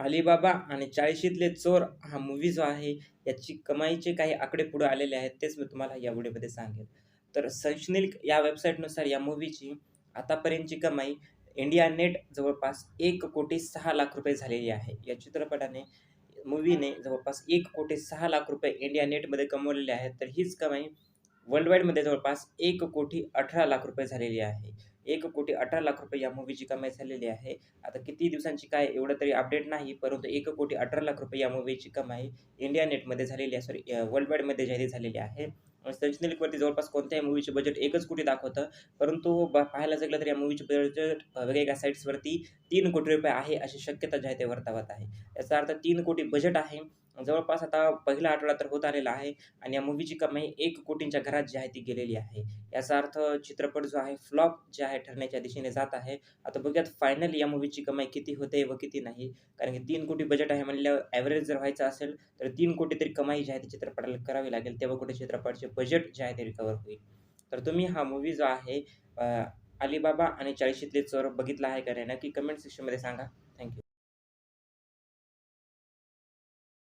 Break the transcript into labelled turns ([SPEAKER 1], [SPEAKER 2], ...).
[SPEAKER 1] Alibaba आणि चाळीशीतले चोर हा मूव्ही जो आहे याची कमाईचे काही आकडे पुढे आलेले आहेत तेच मी तुम्हाला या व्हिडिओमध्ये सांगेन. तर सनशनिल्क या वेबसाईटनुसार या मूव्हीची आतापर्यंतची कमाई इंडिया नेट जवळपास एक कोटी सहा लाख रुपये झालेली आहे. या चित्रपटाने मूव्हीने जवळपास एक कोटी सहा लाख रुपये इंडिया नेटमध्ये कमवलेले आहेत. तर हीच कमाई वर्ल्ड वाईडमध्ये जवळपास एक कोटी अठरा लाख रुपये झालेली आहे. एक कोटी अठरा लाख रुपये या मूव्हीची कमाई झालेली आहे. आता किती दिवसांची काय एवढं तरी अपडेट नाही परंतु एक कोटी अठरा लाख रुपये या मूव्हीची कमाई इंडिया नेटमध्ये झालेली आहे. सॉरी वर्ल्डवाईडमध्ये जाहीर झालेली आहे. सनशनिल्कवरती जवळपास कोणत्याही मूवीचे बजेट एकच कोटी दाखवतं. परंतु पाहायला जगलं तर या मूवीचे बजेट वेगवेगळ्या साईट्सवरती तीन कोटी रुपये आहे अशी शक्यता जाहीर वर्तवत आहे. याचा अर्थ तीन कोटी बजेट आहे. जवळपास आता पहिला आठवडा तर होत आलेला आहे आणि या मूवीची कमाई एक कोटींच्या घरात जी आहे ती गेलेली आहे. याचा अर्थ चित्रपट जो आहे फ्लॉप जे आहे ठरण्याच्या दिशेने जात आहे. आता बघूयात फायनली या मूवीची कमाई किती होते व किती नाही. कारण की तीन कोटी बजेट आहे म्हणल्यावर ॲव्हरेज जर व्हायचं असेल तर तीन कोटी तरी कमाई जी आहे ती चित्रपटाला करावी लागेल. तेव्हा कुठे चित्रपटाचे बजेट जे आहे ते रिकवर होईल. तर तुम्ही हा मूवी जो आहे अलिबाबा आणि चाळीशीतले चोर बघितला आहे का नाही नक्की कमेंट सेक्शनमध्ये सांगा. थँक्यू